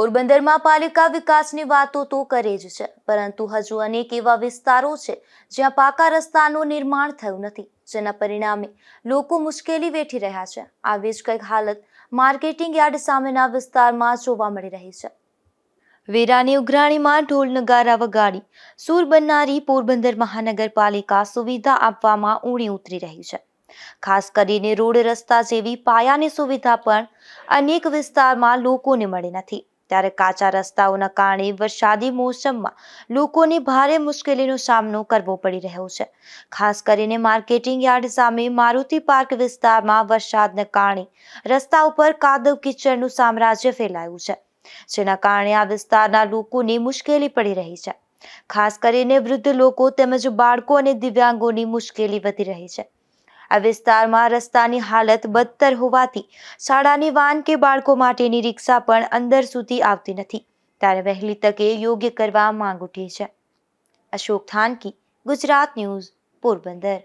પોરબંદરમાં પાલિકા વિકાસની વાતો તો કરે જ છે, પરંતુ હજુ અનેક એવા વિસ્તારો છે જ્યાં પાકા રસ્તાનું નિર્માણ થયું નથી, જેના પરિણામે લોકો મુશ્કેલી વેઠી રહ્યા છે. આવી જ કંઈક હાલત માર્કેટિંગ યાર્ડ સામેના વિસ્તારમાં જોવા મળી રહી છે. વેરાની ઉઘરાણીમાં ઢોલ નગારા વગાડી સૂર બનનારી પોરબંદર મહાનગરપાલિકા સુવિધા આપવામાં ઊણી ઉતરી રહી છે. ખાસ કરીને રોડ રસ્તા જેવી પાયાની સુવિધા પણ અનેક વિસ્તારમાં લોકોને મળી નથી. ત્યારે કાચા રસ્તાઓના કારણે વરસાદી મોસમમાં લોકોને ભારે મુશ્કેલીનો સામનો કરવો પડી રહ્યો છે. ખાસ કરીને માર્કેટિંગ યાર્ડ સામે મારુતિ પાર્ક વિસ્તારમાં વરસાદને કારણે રસ્તા ઉપર કાદવ કિચડનું સામ્રાજ્ય ફેલાયું છે, જેના કારણે આ વિસ્તારના લોકોને મુશ્કેલી પડી રહી છે. ખાસ કરીને વૃદ્ધ લોકો તેમજ બાળકો અને દિવ્યાંગોની મુશ્કેલી વધી રહી છે. આ વિસ્તારમાં રસ્તાની હાલત બદતર હોવાથી શાળાની વાન કે બાળકો માટેની રિક્ષા પણ અંદર સુધી આવતી નથી. ત્યારે વહેલી તકે યોગ્ય કરવા માંગ ઉઠી છે. અશોક થાનકી, ગુજરાત ન્યૂઝ, પોરબંદર.